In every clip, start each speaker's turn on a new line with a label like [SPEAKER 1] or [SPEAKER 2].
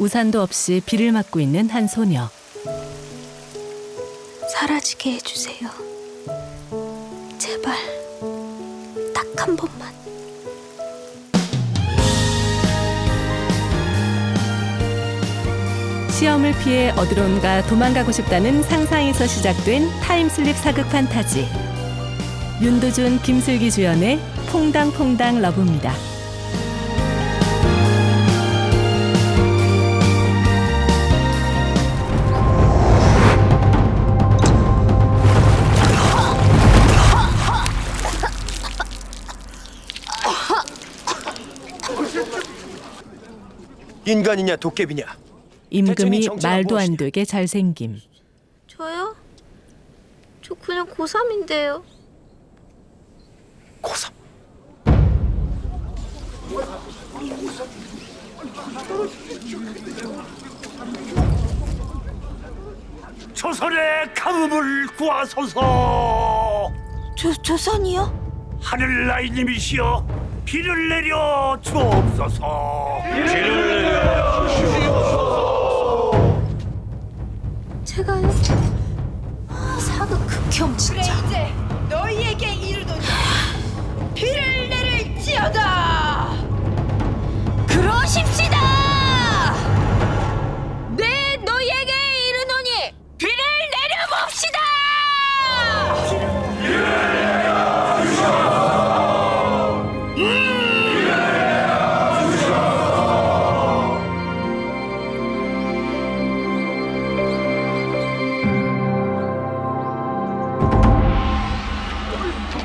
[SPEAKER 1] 우산도 없이 비를 맞고 있는 한 소녀.
[SPEAKER 2] 사라지게 해주세요. 제발 딱 한 번만.
[SPEAKER 1] 시험을 피해 어디론가 도망가고 싶다는 상상에서 시작된 타임슬립 사극 판타지. 윤도준, 김슬기 주연의 퐁당퐁당 러브입니다.
[SPEAKER 3] 인간이냐 도깨비냐
[SPEAKER 1] 임금이 말도 안? 되게 잘생김.
[SPEAKER 2] 저요? 저 그냥 고3인데요.
[SPEAKER 3] 고삼
[SPEAKER 4] 조선의 가뭄을 구하소서
[SPEAKER 2] 조, 조선이요?
[SPEAKER 4] 하늘 나이님이시여 비를 내려 주옵소서
[SPEAKER 2] 제가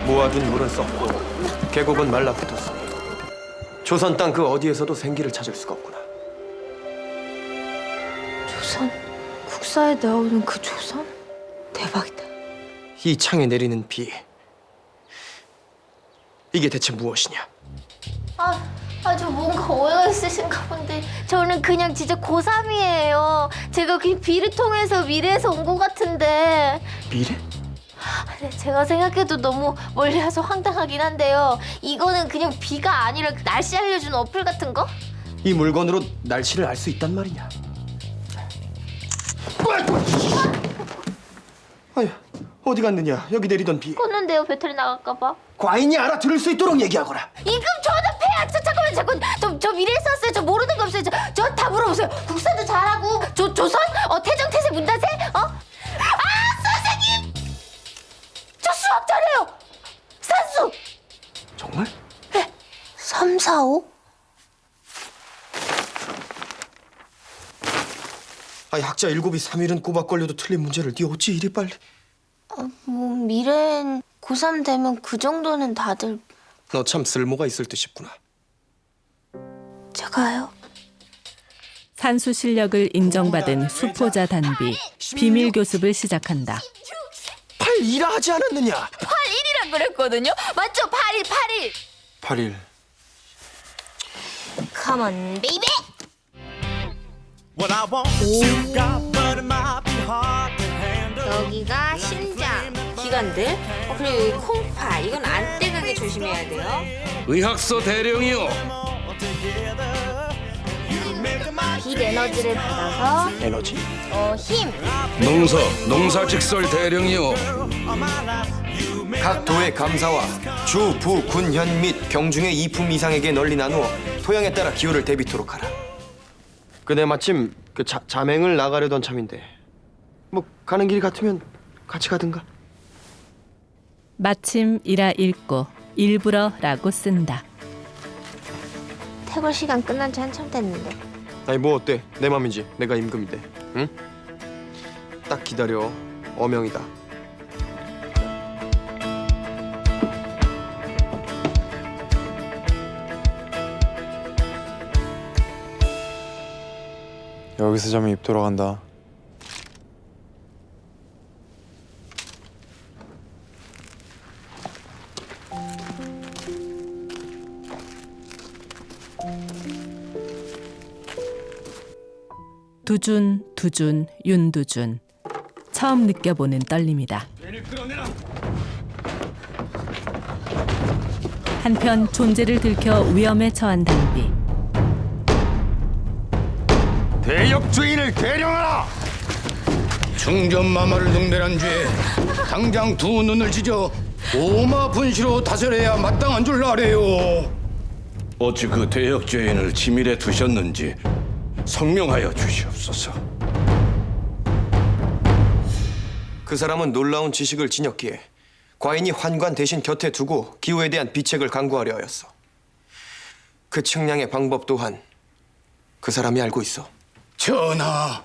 [SPEAKER 3] 모아둔 물은 썩고 계곡은 말라붙었으니 조선 땅 그 어디에서도 생기를 찾을 수가 없구나
[SPEAKER 2] 조선 국사에 나오는 그 조선 대박이다.
[SPEAKER 3] 이 창에 내리는 비 이게 대체 무엇이냐
[SPEAKER 2] 아, 아, 저 뭔가 오해가 있으신가 본데 저는 그냥 진짜 고3이에요. 제가 그 비를 통해서 미래에서 온 것 같은데
[SPEAKER 3] 미래?
[SPEAKER 2] 네, 제가 생각해도 너무 멀리 와서 황당하긴 한데요. 이거는 그냥 비가 아니라 그 날씨 알려주는 어플 같은 거?
[SPEAKER 3] 이 물건으로 날씨를 알 수 있단 말이냐 아휴 어디 갔느냐 여기 내리던 비
[SPEAKER 2] 껐는데요, 배터리 나갈까 봐.
[SPEAKER 3] 과인이 알아들을 수 있도록 얘기하거라
[SPEAKER 2] 임금 저도 패야. 저 잠깐만 잠깐. 저, 저 미래에 썼어요. 저 모르는 거 없어요. 저저다 물어보세요. 국사도 잘하고 조 조선 어 태정 태세 문다세 3, 4, 5?
[SPEAKER 3] 아니 학자 일곱이 삼일은 꼬박 걸려도 틀린 문제를 네 어찌 이리 빨리?
[SPEAKER 2] 뭐 미래엔 고3 되면 그 정도는 다들
[SPEAKER 3] 너 참 쓸모가 있을 듯 싶구나.
[SPEAKER 2] 제가요?
[SPEAKER 1] 산수 실력을 인정받은 수포자 단비 비밀 교습을 시작한다.
[SPEAKER 3] 8이라 하지 않았느냐?
[SPEAKER 5] 8일이라 그랬거든요? 맞죠? 8일 8일.
[SPEAKER 3] 8일
[SPEAKER 2] Come on, baby.
[SPEAKER 6] What I want you got, but it might be hard to handle.
[SPEAKER 7] 여기가 심장, 기관들, 어, 그리고 여기 콩파. 이건 안 떼가게 조심해야 돼요.
[SPEAKER 8] 의학서 대령이요.
[SPEAKER 2] 빛 에너지를 받아서
[SPEAKER 3] 에너지
[SPEAKER 2] 어, 힘.
[SPEAKER 8] 농서 농사직설 대령이요.
[SPEAKER 3] 각 도의 감사와 주, 부, 군, 현 및 경중의 이품 이상에게 널리 나누어 토양에 따라 기호를 대비토록 하라. 그내 마침 그 자, 자맹을 나가려던 참인데 뭐 가는 길 같으면 같이 가든가.
[SPEAKER 1] 마침 이라 읽고 일부러라고 쓴다.
[SPEAKER 2] 태굴 시간 끝난 지 한참 됐는데.
[SPEAKER 3] 아니 뭐 어때? 내 맘이지. 내가 임금인데. 응? 딱 기다려. 어명이다.
[SPEAKER 9] 여기서 자면 입 돌아간다.
[SPEAKER 1] 두준, 두준, 윤두준. 처음 느껴보는 떨림이다. 한편 존재를 들켜 위험에 처한 단비.
[SPEAKER 8] 대역 주인을 대령하라. 중전마마를 능멸한 죄 당장 두 눈을 찢어 오마 분시로 다스려야 마땅한 줄 아래요. 어찌 그 대역 죄인을 지밀에 두셨는지 성명하여 주시옵소서.
[SPEAKER 3] 그 사람은 놀라운 지식을 지녔기에 과인이 환관 대신 곁에 두고 기호에 대한 비책을 강구하려 하였어. 그 측량의 방법 또한 그 사람이 알고 있어.
[SPEAKER 8] 전하,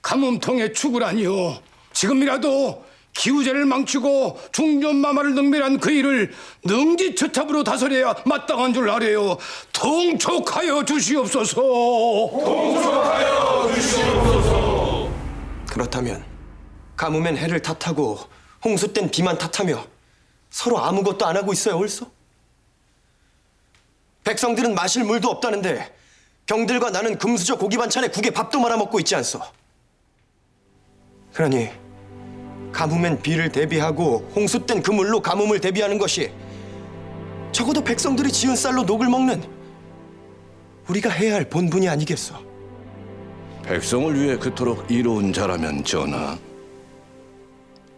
[SPEAKER 8] 가뭄통의 축을하니요. 지금이라도 기우제를 망치고 중전마마를 능멸한 그 일을 능지처참으로 다스려야 마땅한 줄 아래요. 통촉하여 주시옵소서.
[SPEAKER 3] 그렇다면 가뭄엔 해를 탓하고 홍수 땐 비만 탓하며 서로 아무것도 안 하고 있어야 옳소? 백성들은 마실 물도 없다는데 병들과 나는 금수저 고기 반찬에 국에 밥도 말아 먹고 있지 않소? 그러니 가뭄엔 비를 대비하고 홍수 땐 그 물로 가뭄을 대비하는 것이 적어도 백성들이 지은 쌀로 녹을 먹는 우리가 해야 할 본분이 아니겠소?
[SPEAKER 8] 백성을 위해 그토록 이로운 자라면 전하.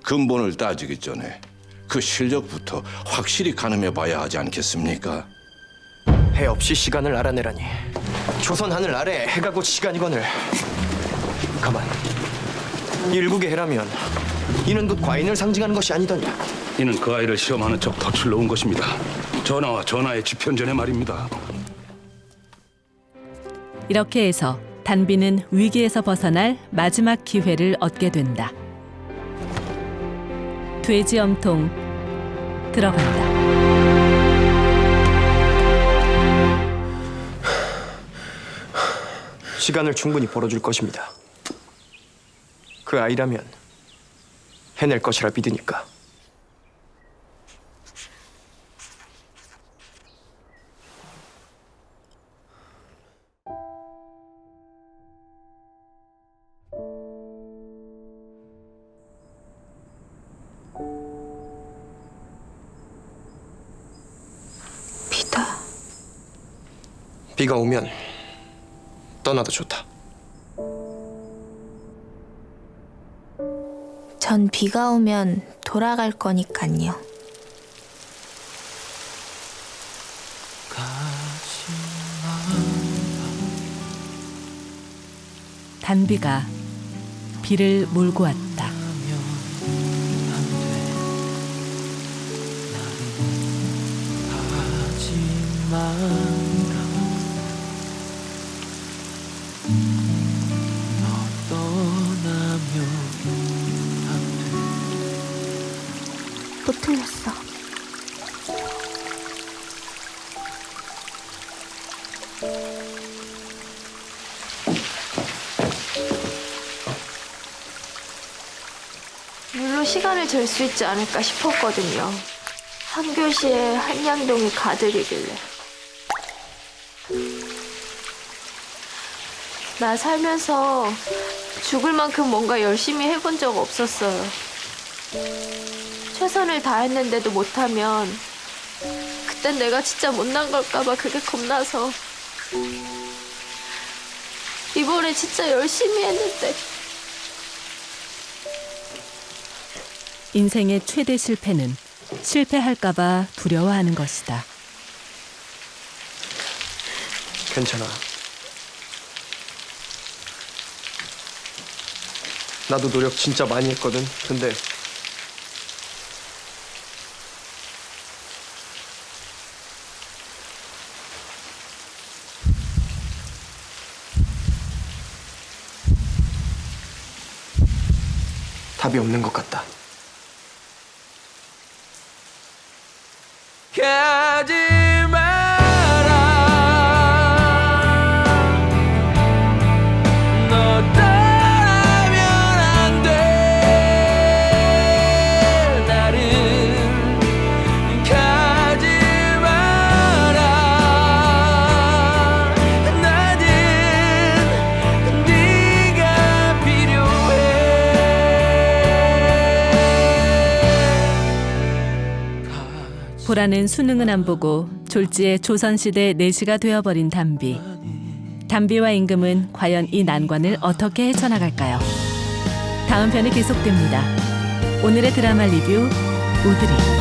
[SPEAKER 8] 근본을 따지기 전에 그 실력부터 확실히 가늠해 봐야 하지 않겠습니까?
[SPEAKER 3] 해 없이 시간을 알아내라니 조선 하늘 아래 해가 곧 시간이거늘 가만 일국의 해라면 이는 곧 과인을 상징하는 것이 아니더냐
[SPEAKER 8] 이는 그 아이를 시험하는 척 덫을 놓은 것입니다. 전하와 전하의 집현전의 말입니다.
[SPEAKER 1] 이렇게 해서 단비는 위기에서 벗어날 마지막 기회를 얻게 된다. 돼지 염통 들어간다.
[SPEAKER 3] 시간을 충분히 벌어줄 것입니다 그 아이라면 해낼 것이라 믿으니까
[SPEAKER 2] 비다.
[SPEAKER 3] 비가 오면 떠나도 좋다
[SPEAKER 2] 전 비가 오면 돌아갈 거니깐요.
[SPEAKER 1] 단비가 비를 몰고 왔다.
[SPEAKER 2] 또 틀렸어. 물로 시간을 잴 수 있지 않을까 싶었거든요. 한 교시에 한양동이 가득이길래. 나 살면서 죽을 만큼 뭔가 열심히 해본 적 없었어요. 최선을 다했는데도 못하면 그땐 내가 진짜 못난 걸까봐 그게 겁나서 이번에 진짜 열심히 했는데
[SPEAKER 1] 인생의 최대 실패는 실패할까봐 두려워하는 것이다.
[SPEAKER 3] 괜찮아 나도 노력 진짜 많이 했거든 근데 답이 없는 것 같다.
[SPEAKER 1] 보라는 수능은 안 보고 졸지에 조선시대 내시가 되어버린 담비. 담비와 임금은 과연 이 난관을 어떻게 헤쳐나갈까요? 다음 편이 계속됩니다. 오늘의 드라마 리뷰 우드리